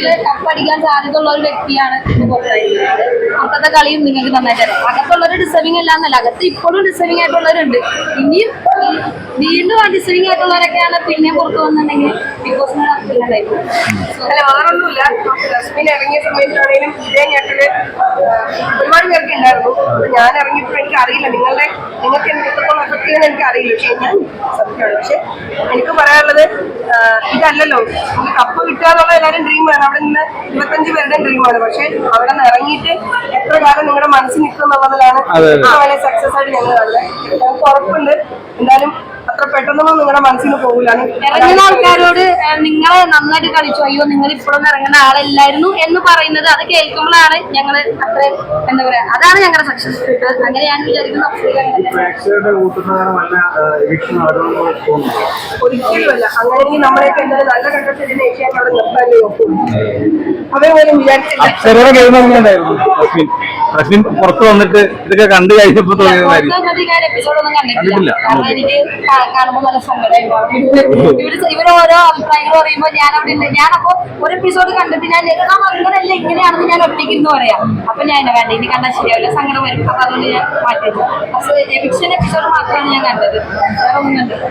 എപ്പിസോഡിൽ കപ്പടിക്കാൻ സാധ്യത ഉള്ള ഒരു വ്യക്തിയാണ് ഇപ്പൊ പുറത്തായിരിക്കുന്നത് പുറത്തത്തെ കളിയും നിങ്ങൾക്ക് നന്നായിട്ട് അറിയാം. അകത്തുള്ളവർ ഡിസേർവിംഗ് അല്ല എന്നല്ല അകത്ത് ഇപ്പോഴും ഡിസേർവിംഗ് ആയിട്ടുള്ളവരുണ്ട്. ഇനിയും വീണ്ടും ആ ഡിസേർവിംഗ് ആയിട്ടുള്ളവരൊക്കെയാണ് പിന്നെ പുറത്തു വന്നിട്ടുണ്ടെങ്കിൽ ബിഗ് ബോസിനോട് അപ്പില്ലാണ്ടായിരിക്കും അല്ല വേറൊന്നുമില്ല. ഡസ്റ്റ്ബിൻ ഇറങ്ങിയ സമയത്താണെങ്കിലും ഇതേ ഞെട്ടൽ ഒരുപാട് പേർക്ക് ഉണ്ടായിരുന്നു ഞാൻ ഇറങ്ങിയപ്പോൾ എനിക്ക് അറിയില്ല നിങ്ങളുടെ നിങ്ങൾക്ക് എത്രത്തോളം എഫക്ട് ചെയ്യുന്ന എനിക്ക് അറിയില്ല പക്ഷെ ഞാൻ സത്യമാണ്. പക്ഷെ എനിക്ക് പറയാനുള്ളത് ഇതല്ലല്ലോ. കപ്പ് കിട്ടുക എന്നുള്ള എല്ലാവരും ഡ്രീമാണ് അവിടെ നിന്ന് ഇരുപത്തഞ്ച് പേരുടെ ഡ്രീമാണ് പക്ഷെ അവിടെ നിന്ന് ഇറങ്ങിയിട്ട് എത്ര കാലം നിങ്ങളുടെ മനസ്സിൽ നിൽക്കും എന്നുള്ളതിലാണ് വലിയ സക്സസ് ആയിട്ട് ഞങ്ങൾ കാണുന്നത് ഞങ്ങൾക്ക് ഉറപ്പുണ്ട്. എന്തായാലും അത്ര പെട്ടെന്നൊന്നും നിങ്ങളുടെ മനസ്സിന് പോകില്ല ഇറങ്ങുന്ന ആൾക്കാരോട് ഏഹ്, നിങ്ങളെ നന്നായിട്ട് കളിച്ചു. അയ്യോ നിങ്ങൾ ഇപ്പോഴൊന്നും ഇറങ്ങുന്ന ആളല്ലായിരുന്നു എന്ന് പറയുന്നത് അത് കേൾക്കുമ്പോഴാണ് ഞങ്ങൾ അത്ര എന്താ പറയാ അതാണ് ഞങ്ങളുടെ സക്സസ് അങ്ങനെ ഞാൻ വിചാരിക്കുന്നു ഒരിക്കലുമല്ല. അങ്ങനെയെങ്കിൽ നമ്മളെയൊക്കെ എന്തായാലും നല്ല ഏഷ്യാൻ അവിടെ വിചാരിച്ചില്ല. റസ്മിൻ പുറത്ത് വന്നിട്ട് ഇതൊക്കെ കണ്ടു കഴിഞ്ഞപ്പോ തോന്നിയതായിരിക്കും പുറത്ത് എപ്പിസോഡ് ഒന്നും കണ്ടിട്ടില്ല. ഇവർ ഓരോ അഭിപ്രായങ്ങൾ പറയുമ്പോൾ ഞാൻ അവിടെ ഉണ്ട് ഞാനപ്പോ ഒരു എപ്പിസോഡ് കണ്ടിട്ട് ഞാൻ ആ അങ്ങനെയല്ല ഇങ്ങനെയാണെന്ന് ഞാൻ ഒറ്റയ്ക്ക് എന്ന് പറയാം. അപ്പൊ ഞാൻ എന്നെ വേണ്ട ഇനി കണ്ടാൽ ശരിയാവില്ല. സങ്കടം വരും. അപ്പൊ അതുകൊണ്ട് ഞാൻ മാറ്റി എവിക്ഷൻ എപ്പിസോഡ് മാത്രമാണ് ഞാൻ കണ്ടത്. വേറെ ഒന്നും കണ്ടത്